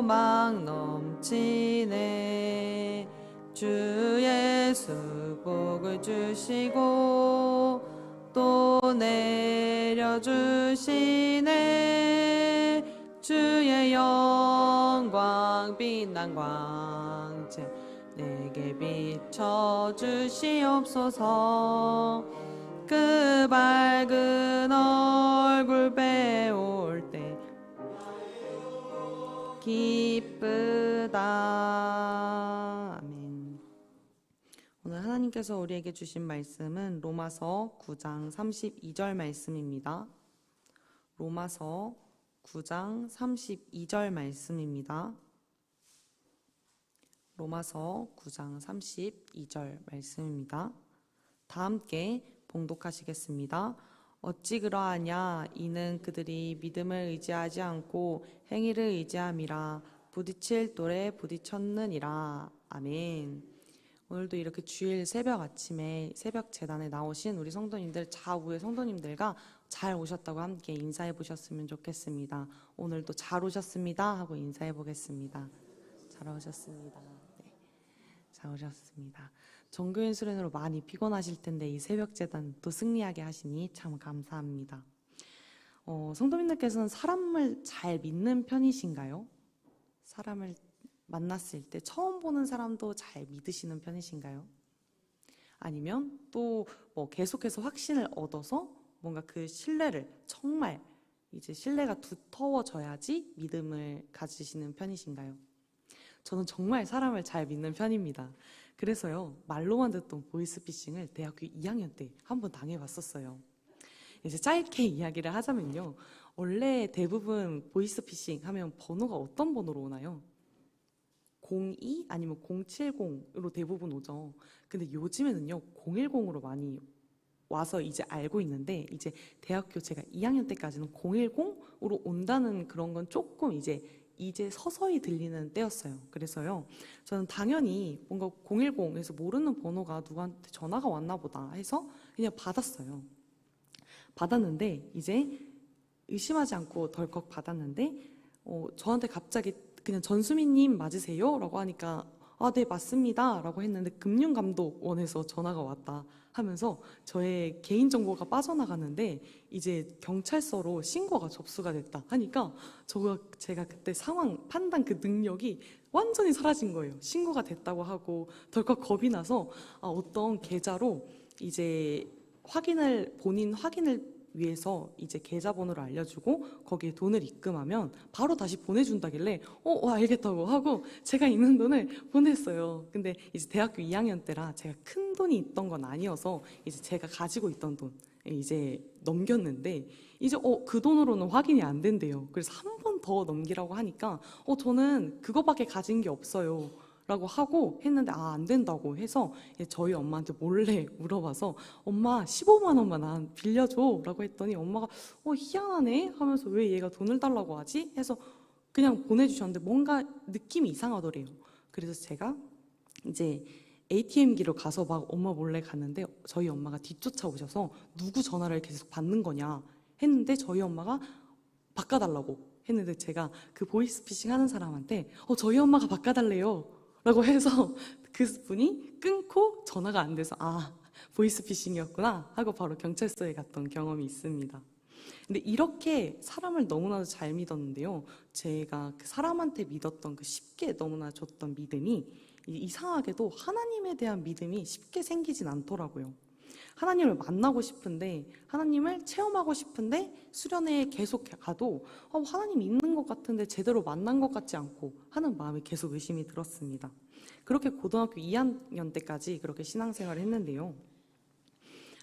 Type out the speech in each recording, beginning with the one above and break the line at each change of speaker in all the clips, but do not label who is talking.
소망 넘치네. 주 예수 복을 주시고 또 내려주시네. 주의 영광 빛난 광채 내게 비춰 주시옵소서. 그 밝은 얼굴 때 기쁘다 아멘 오늘 하나님께서 우리에게 주신 말씀은 로마서 9장 32절 말씀입니다 로마서 9장 32절 말씀입니다 로마서 9장 32절 말씀입니다. 다 함께 봉독하시겠습니다. 어찌 그러하냐 이는 그들이 믿음을 의지하지 않고 행위를 의지함이라 부딪힐 돌에 부딪혔느니라 아멘. 오늘도 이렇게 주일 새벽 아침에 새벽 재단에 나오신 우리 성도님들 좌우의 성도님들과 잘 오셨다고 함께 인사해 보셨으면 좋겠습니다. 오늘도 잘 오셨습니다 하고 인사해 보겠습니다. 잘 오셨습니다. 네, 잘 오셨습니다. 종교인 수련으로 많이 피곤하실 텐데 이 새벽 재단 또 승리하게 하시니 참 감사합니다. 어, 성도님들께서는 사람을 잘 믿는 편이신가요? 사람을 만났을 때 처음 보는 사람도 잘 믿으시는 편이신가요? 아니면 또 뭐 계속해서 확신을 얻어서 뭔가 그 신뢰를 정말 이제 신뢰가 두터워져야지 믿음을 가지시는 편이신가요? 저는 정말 사람을 잘 믿는 편입니다. 그래서요, 말로만 듣던 보이스피싱을 대학교 2학년 때 한 번 당해봤었어요. 이제 짧게 이야기를 하자면요. 원래 대부분 보이스피싱 하면 번호가 어떤 번호로 오나요? 02 아니면 070으로 대부분 오죠. 근데 요즘에는요, 010으로 많이 와서 이제 알고 있는데, 이제 대학교 제가 2학년 때까지는 010으로 온다는 그런 건 조금 이제 이제 서서히 들리는 때였어요. 그래서요, 저는 당연히 뭔가 010에서 모르는 번호가 누구한테 전화가 왔나 보다 해서 그냥 받았어요. 받았는데, 이제 의심하지 않고 덜컥 받았는데, 어, 저한테 갑자기 그냥 전수민님 맞으세요? 라고 하니까, 아, 네, 맞습니다. 라고 했는데, 금융감독원에서 전화가 왔다 하면서 저의 개인정보가 빠져나가는데, 이제 경찰서로 신고가 접수가 됐다 하니까, 저가 제가 그때 상황 판단 그 능력이 완전히 사라진 거예요. 신고가 됐다고 하고, 덜컥 겁이 나서, 아, 어떤 계좌로 이제 확인을, 본인 확인을 위해서 이제 계좌번호를 알려주고 거기에 돈을 입금하면 바로 다시 보내준다길래 어, 어, 알겠다고 하고 제가 있는 돈을 보냈어요. 근데 이제 대학교 2학년 때라 제가 큰 돈이 있던 건 아니어서 이제 제가 가지고 있던 돈 이제 넘겼는데 이제 어, 그 돈으로는 확인이 안 된대요. 그래서 한 번 더 넘기라고 하니까 어, 저는 그거밖에 가진 게 없어요. 라고 하고 했는데 아 안 된다고 해서 저희 엄마한테 몰래 물어봐서 엄마 15만 원만 안 빌려줘. 라고 했더니 엄마가 어 희한하네. 하면서 왜 얘가 돈을 달라고 하지? 해서 그냥 보내주셨는데 뭔가 느낌이 이상하더래요. 그래서 제가 이제 ATM기로 가서 막 엄마 몰래 갔는데 저희 엄마가 뒤쫓아 오셔서 누구 전화를 계속 받는 거냐? 했는데 저희 엄마가 바꿔달라고. 했는데 제가 그 보이스피싱 하는 사람한테 어 저희 엄마가 바꿔달래요 라고 해서 그 분이 끊고 전화가 안 돼서 아 보이스피싱이었구나 하고 바로 경찰서에 갔던 경험이 있습니다. 근데 이렇게 사람을 너무나도 잘 믿었는데요. 제가 그 사람한테 믿었던 그 쉽게 너무나 줬던 믿음이 이상하게도 하나님에 대한 믿음이 쉽게 생기진 않더라고요. 하나님을 만나고 싶은데 하나님을 체험하고 싶은데 수련회에 계속 가도 어, 하나님 있는 것 같은데 제대로 만난 것 같지 않고 하는 마음이 계속 의심이 들었습니다. 그렇게 고등학교 2학년 때까지 그렇게 신앙생활을 했는데요.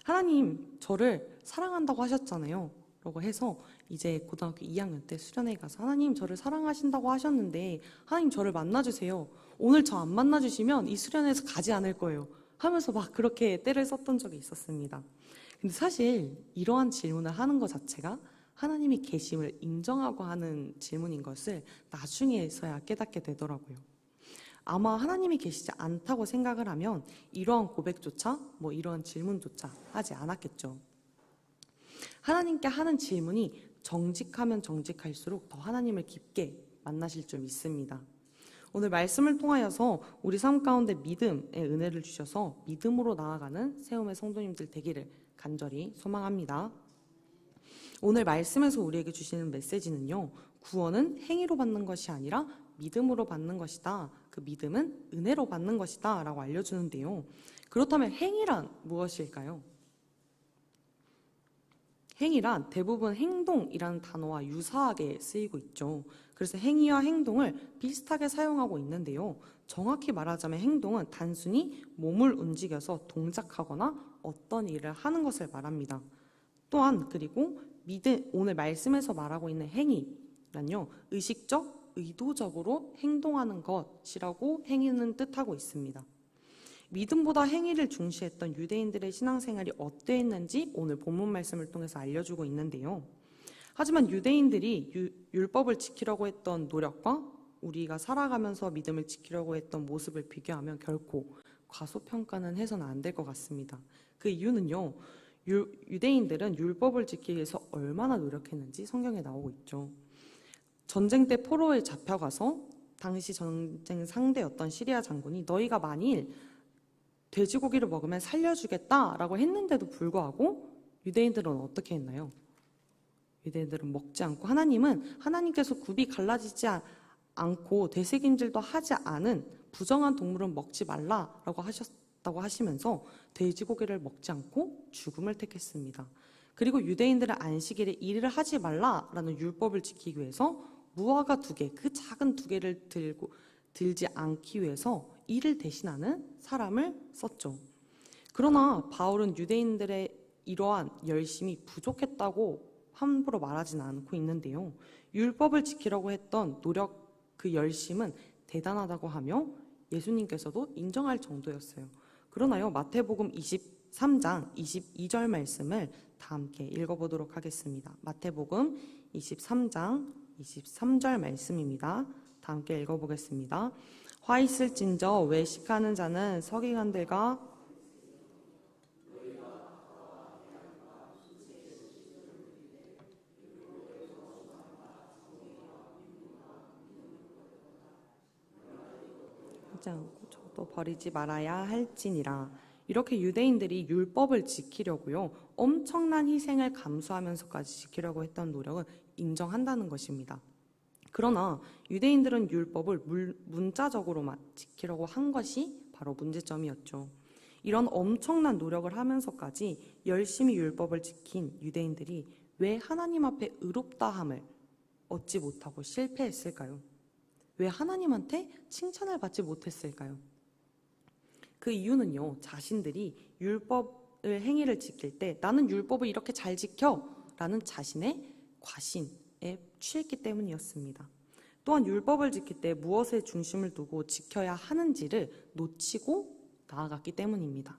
하나님 저를 사랑한다고 하셨잖아요. 라고 해서 이제 고등학교 2학년 때 수련회에 가서 하나님 저를 사랑하신다고 하셨는데 하나님 저를 만나주세요. 오늘 저 안 만나주시면 이 수련회에서 가지 않을 거예요. 하면서 막 그렇게 때를 썼던 적이 있었습니다. 근데 사실 이러한 질문을 하는 것 자체가 하나님이 계심을 인정하고 하는 질문인 것을 나중에서야 깨닫게 되더라고요. 아마 하나님이 계시지 않다고 생각을 하면 이러한 고백조차 뭐 이러한 질문조차 하지 않았겠죠. 하나님께 하는 질문이 정직하면 정직할수록 더 하나님을 깊게 만나실 줄 믿습니다. 오늘 말씀을 통하여서 우리 삶 가운데 믿음의 은혜를 주셔서 믿음으로 나아가는 세움의 성도님들 되기를 간절히 소망합니다. 오늘 말씀에서 우리에게 주시는 메시지는요, 구원은 행위로 받는 것이 아니라 믿음으로 받는 것이다. 그 믿음은 은혜로 받는 것이다. 라고 알려주는데요. 그렇다면 행위란 무엇일까요? 행위란 대부분 행동이라는 단어와 유사하게 쓰이고 있죠. 그래서 행위와 행동을 비슷하게 사용하고 있는데요. 정확히 말하자면 행동은 단순히 몸을 움직여서 동작하거나 어떤 일을 하는 것을 말합니다. 또한 그리고 믿음 오늘 말씀에서 말하고 있는 행위란요. 의식적, 의도적으로 행동하는 것이라고 행위는 뜻하고 있습니다. 믿음보다 행위를 중시했던 유대인들의 신앙생활이 어떠했는지 오늘 본문 말씀을 통해서 알려주고 있는데요. 하지만 유대인들이 유, 율법을 지키려고 했던 노력과 우리가 살아가면서 믿음을 지키려고 했던 모습을 비교하면 결코 과소평가는 해서는 안 될 것 같습니다. 그 이유는요. 유, 유대인들은 율법을 지키기 위해서 얼마나 노력했는지 성경에 나오고 있죠. 전쟁 때 포로에 잡혀가서 당시 전쟁 상대였던 시리아 장군이 너희가 만일 돼지고기를 먹으면 살려주겠다라고 했는데도 불구하고 유대인들은 어떻게 했나요? 유대인들은 먹지 않고 하나님은 하나님께서 굽이 갈라지지 않고 되새김질도 하지 않은 부정한 동물은 먹지 말라라고 하셨다고 하시면서 돼지고기를 먹지 않고 죽음을 택했습니다. 그리고 유대인들은 안식일에 일을 하지 말라라는 율법을 지키기 위해서 무화과 두 개, 그 작은 두 개를 들고 들지 않기 위해서 이를 대신하는 사람을 썼죠. 그러나 바울은 유대인들의 이러한 열심이 부족했다고 함부로 말하진 않고 있는데요. 율법을 지키려고 했던 노력 그 열심은 대단하다고 하며 예수님께서도 인정할 정도였어요. 그러나요, 마태복음 23장 22절 말씀을 다 함께 읽어보도록 하겠습니다. 마태복음 23장 23절 말씀입니다. 다 함께 읽어보겠습니다. 화 있을진저 외식하는 자는 서기관들과 하지 않고 저도 버리지 말아야 할지니라. 이렇게 유대인들이 율법을 지키려고요. 엄청난 희생을 감수하면서까지 지키려고 했던 노력은 인정한다는 것입니다. 그러나 유대인들은 율법을 물, 문자적으로만 지키려고 한 것이 바로 문제점이었죠. 이런 엄청난 노력을 하면서까지 열심히 율법을 지킨 유대인들이 왜 하나님 앞에 의롭다함을 얻지 못하고 실패했을까요? 왜 하나님한테 칭찬을 받지 못했을까요? 그 이유는요, 자신들이 율법을 행위를 지킬 때 나는 율법을 이렇게 잘 지켜! 라는 자신의 과신에 취했기 때문이었습니다. 또한 율법을 지킬 때 무엇에 중심을 두고 지켜야 하는지를 놓치고 나아갔기 때문입니다.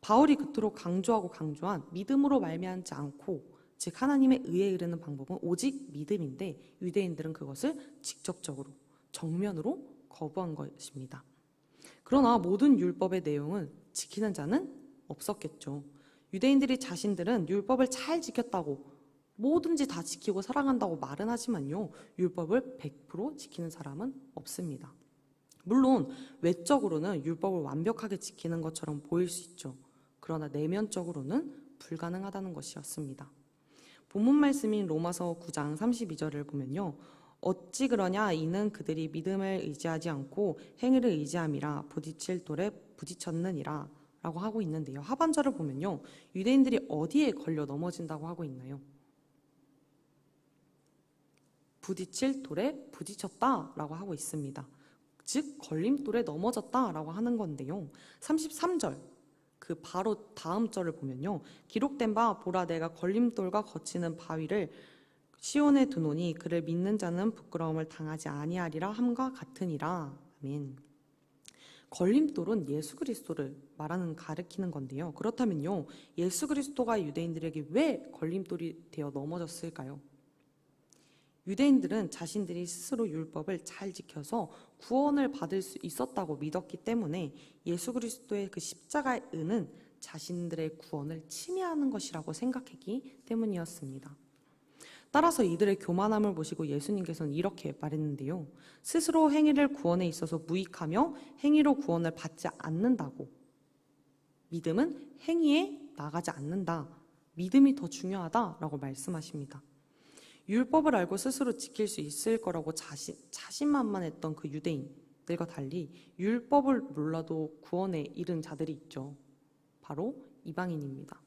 바울이 그토록 강조하고 강조한 믿음으로 말미암지 않고 즉 하나님의 의에 이르는 방법은 오직 믿음인데 유대인들은 그것을 직접적으로 정면으로 거부한 것입니다. 그러나 모든 율법의 내용은 지키는 자는 없었겠죠. 유대인들이 자신들은 율법을 잘 지켰다고 뭐든지 다 지키고 살아간다고 말은 하지만요, 율법을 100% 지키는 사람은 없습니다. 물론 외적으로는 율법을 완벽하게 지키는 것처럼 보일 수 있죠. 그러나 내면적으로는 불가능하다는 것이었습니다. 본문 말씀인 로마서 9장 32절을 보면요. 어찌 그러냐 이는 그들이 믿음을 의지하지 않고 행위를 의지함이라 부딪힐 돌에 부딪혔느니라 라고 하고 있는데요. 하반절을 보면요. 유대인들이 어디에 걸려 넘어진다고 하고 있나요? 부딪힐 돌에 부딪혔다라고 하고 있습니다. 즉 걸림돌에 넘어졌다라고 하는 건데요. 33절 그 바로 다음 절을 보면요. 기록된 바 보라 내가 걸림돌과 거치는 바위를 시온에 두노니 그를 믿는 자는 부끄러움을 당하지 아니하리라 함과 같으니라. 아멘. 걸림돌은 예수 그리스도를 말하는 가르키는 건데요. 그렇다면요. 예수 그리스도가 유대인들에게 왜 걸림돌이 되어 넘어졌을까요? 유대인들은 자신들이 스스로 율법을 잘 지켜서 구원을 받을 수 있었다고 믿었기 때문에 예수 그리스도의 그 십자가의 은은 자신들의 구원을 침해하는 것이라고 생각했기 때문이었습니다. 따라서 이들의 교만함을 보시고 예수님께서는 이렇게 말했는데요. 스스로 행위를 구원에 있어서 무익하며 행위로 구원을 받지 않는다고. 믿음은 행위에 나가지 않는다. 믿음이 더 중요하다라고 말씀하십니다. 율법을 알고 스스로 지킬 수 있을 거라고 자신, 자신만만했던 그 유대인들과 달리 율법을 몰라도 구원에 이른 자들이 있죠. 바로 이방인입니다.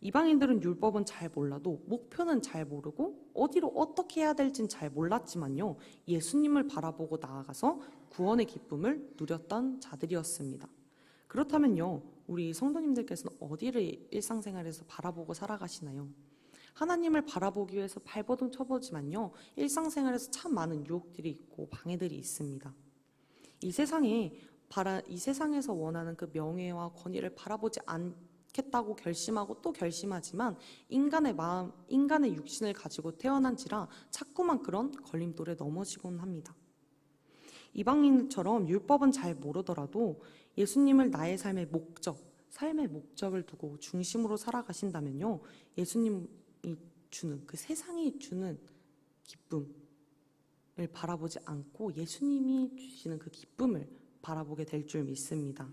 이방인들은 율법은 잘 몰라도 목표는 잘 모르고 어디로 어떻게 해야 될진 잘 몰랐지만요. 예수님을 바라보고 나아가서 구원의 기쁨을 누렸던 자들이었습니다. 그렇다면요. 우리 성도님들께서는 어디를 일상생활에서 바라보고 살아가시나요? 하나님을 바라보기 위해서 발버둥 쳐보지만요. 일상생활에서 참 많은 유혹들이 있고 방해들이 있습니다. 이 세상에 바라, 이 세상에서 원하는 그 명예와 권위를 바라보지 않 겠다고 결심하고 또 결심하지만 인간의 마음, 인간의 육신을 가지고 태어난지라 자꾸만 그런 걸림돌에 넘어지곤 합니다. 이방인처럼 율법은 잘 모르더라도 예수님을 나의 삶의 목적, 삶의 목적을 두고 중심으로 살아가신다면요. 예수님이 주는 그 세상이 주는 기쁨을 바라보지 않고 예수님이 주시는 그 기쁨을 바라보게 될 줄 믿습니다.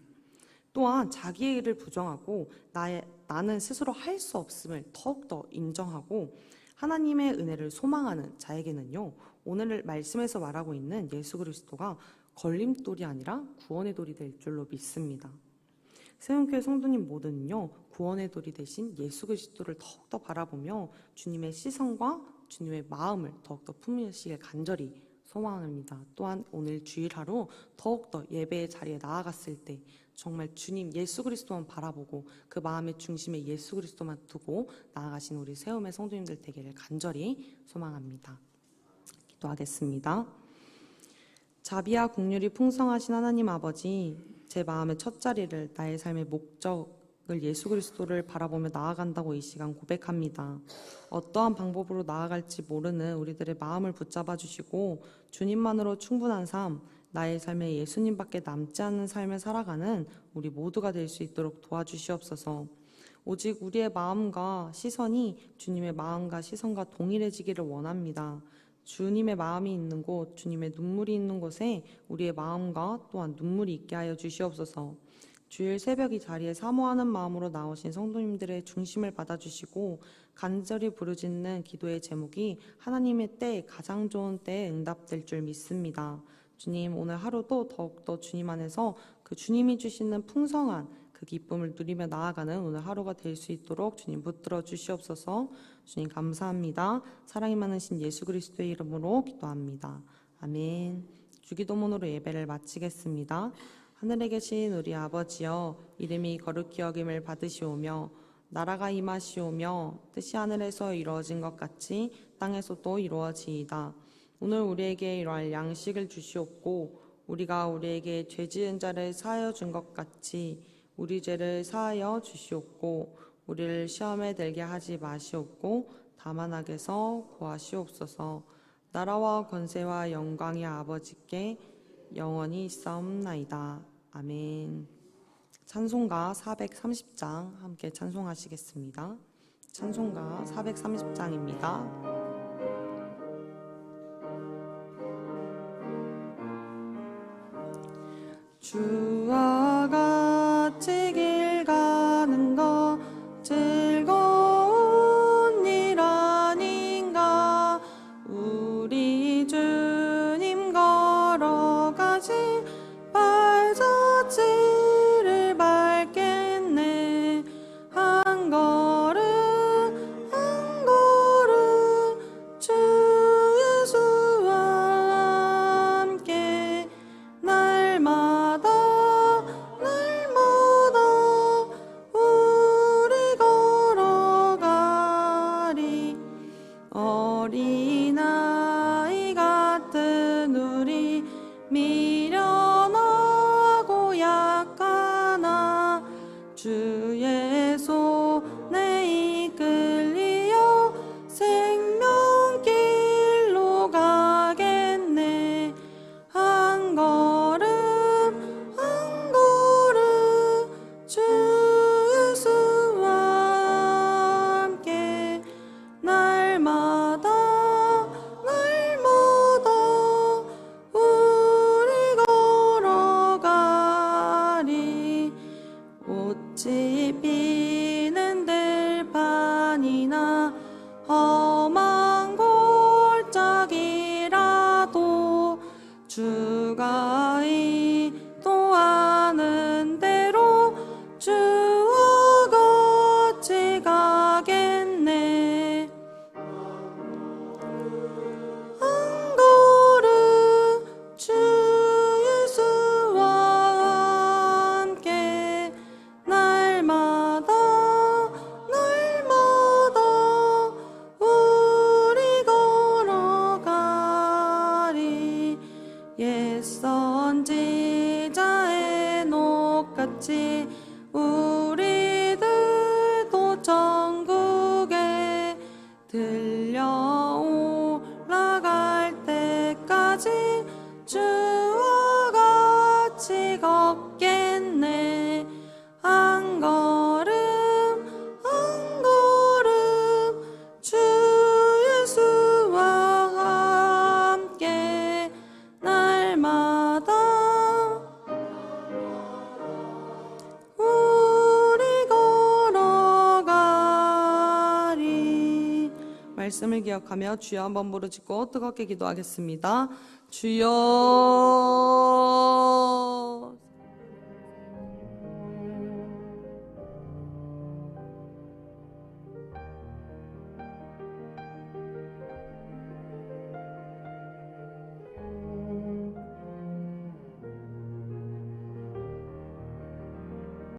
또한 자기의 일을 부정하고 나의, 나는 스스로 할 수 없음을 더욱더 인정하고 하나님의 은혜를 소망하는 자에게는요, 오늘 말씀에서 말하고 있는 예수 그리스도가 걸림돌이 아니라 구원의 돌이 될 줄로 믿습니다. 세운교회 성도님 모두는요, 구원의 돌이 대신 예수 그리스도를 더욱더 바라보며 주님의 시선과 주님의 마음을 더욱더 품으시길 간절히 소망합니다. 또한 오늘 주일 하루 더욱더 예배의 자리에 나아갔을 때 정말 주님 예수 그리스도만 바라보고 그 마음의 중심에 예수 그리스도만 두고 나아가신 우리 세움의 성도님들 되기를 간절히 소망합니다. 기도하겠습니다. 자비와 국률이 풍성하신 하나님 아버지, 제 마음의 첫 자리를 나의 삶의 목적을 예수 그리스도를 바라보며 나아간다고 이 시간 고백합니다. 어떠한 방법으로 나아갈지 모르는 우리들의 마음을 붙잡아 주시고 주님만으로 충분한 삶, 나의 삶에 예수님밖에 남지 않는 삶을 살아가는 우리 모두가 될 수 있도록 도와주시옵소서. 오직 우리의 마음과 시선이 주님의 마음과 시선과 동일해지기를 원합니다. 주님의 마음이 있는 곳, 주님의 눈물이 있는 곳에 우리의 마음과 또한 눈물이 있게 하여 주시옵소서. 주일 새벽 이 자리에 사모하는 마음으로 나오신 성도님들의 중심을 받아주시고 간절히 부르짖는 기도의 제목이 하나님의 때 가장 좋은 때에 응답될 줄 믿습니다. 주님 오늘 하루도 더욱더 주님 안에서 그 주님이 주시는 풍성한 그 기쁨을 누리며 나아가는 오늘 하루가 될 수 있도록 주님 붙들어 주시옵소서. 주님 감사합니다. 사랑이 많으신 예수 그리스도의 이름으로 기도합니다. 아멘. 주기도문으로 예배를 마치겠습니다. 하늘에 계신 우리 아버지여 이름이 거룩히 여김을 받으시오며 나라가 임하시오며 뜻이 하늘에서 이루어진 것 같이 땅에서도 이루어지이다. 오늘 우리에게 이러할 양식을 주시옵고 우리가 우리에게 죄 지은 자를 사하여 준 것 같이 우리 죄를 사하여 주시옵고 우리를 시험에 들게 하지 마시옵고 다만 악에서 구하시옵소서 나라와 권세와 영광이 아버지께 영원히 있사옵나이다. 아멘 찬송가 430장 함께 찬송하시겠습니다. 찬송가 430장입니다. 주 がい 어찌 우 말씀을 기억하며 주여 한 번 부르짖고 뜨겁게 기도하겠습니다. 주여